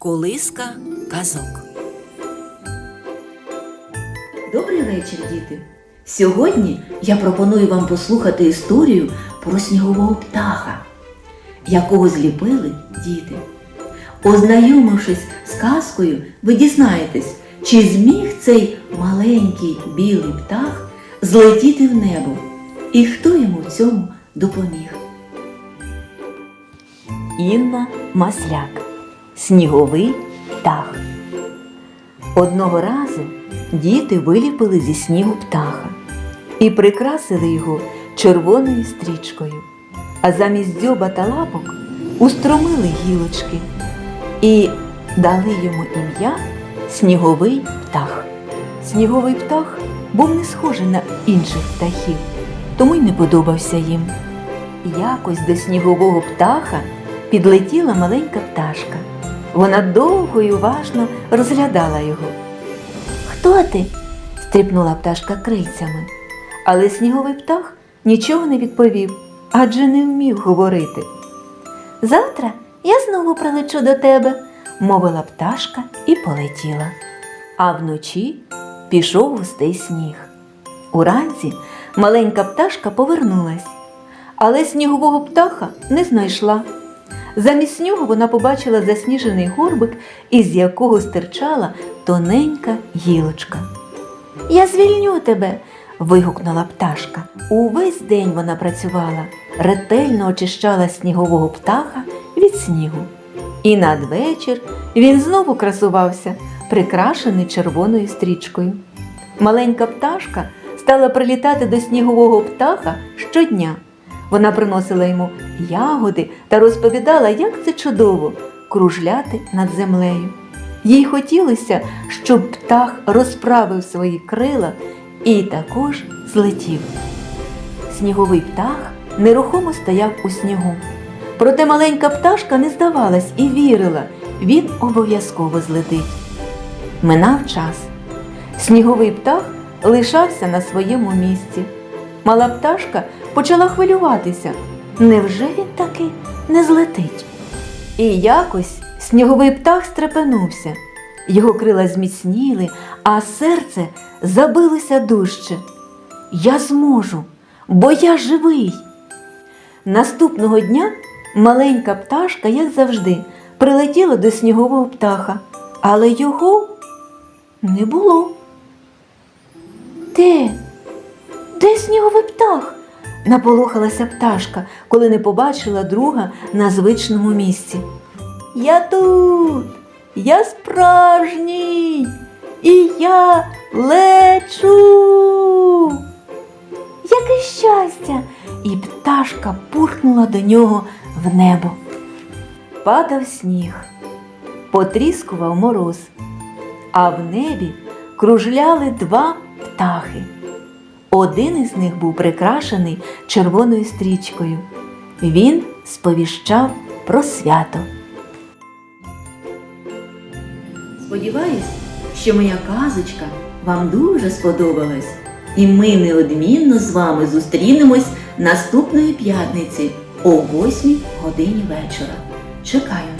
Колиска казок. Добрий вечір, діти! Сьогодні я пропоную вам послухати історію про снігового птаха, якого зліпили діти. Ознайомившись з казкою, ви дізнаєтесь, чи зміг цей маленький білий птах злетіти в небо, і хто йому в цьому допоміг. Інна Масляк Сніговий птах. Одного разу діти виліпили зі снігу птаха і прикрасили його червоною стрічкою, а замість дзьоба та лапок устромили гілочки і дали йому ім'я Сніговий птах. Сніговий птах був не схожий на інших птахів, тому й не подобався їм. Якось до снігового птаха підлетіла маленька пташка. Вона довго і уважно розглядала його. Хто ти? стріпнула пташка крильцями. Але сніговий птах нічого не відповів, адже не вмів говорити. Завтра я знову прилечу до тебе, мовила пташка і полетіла. А вночі пішов густий сніг. Уранці маленька пташка повернулась, але снігового птаха не знайшла. Замість нього вона побачила засніжений горбик, із якого стирчала тоненька гілочка. Я звільню тебе. вигукнула пташка. Увесь день вона працювала, ретельно очищала снігового птаха від снігу. І надвечір він знову красувався, прикрашений червоною стрічкою. Маленька пташка стала прилітати до снігового птаха щодня. Вона приносила йому ягоди та розповідала, як це чудово кружляти над землею. Їй хотілося, щоб птах розправив свої крила і також злетів. Сніговий птах нерухомо стояв у снігу. Проте маленька пташка не здавалась і вірила, він обов'язково злетить. Минав час. Сніговий птах лишався на своєму місці. Мала пташка почала хвилюватися. Невже він таки не злетить? І якось сніговий птах стрепенувся. Його крила зміцніли, а серце забилося дужче. Я зможу, бо я живий. Наступного дня маленька пташка, як завжди, прилетіла до снігового птаха, але його не було. Де? Де сніговий птах? Наполохалася пташка, коли не побачила друга на звичному місці. Я тут, я справжній, і я лечу. Яке щастя! І пташка пурхнула до нього в небо. Падав сніг, потріскував мороз, а в небі кружляли два птахи. Один із них був прикрашений червоною стрічкою. Він сповіщав про свято. Сподіваюсь, що моя казочка вам дуже сподобалась, і ми неодмінно з вами зустрінемось наступної п'ятниці о 8 годині вечора. Чекаю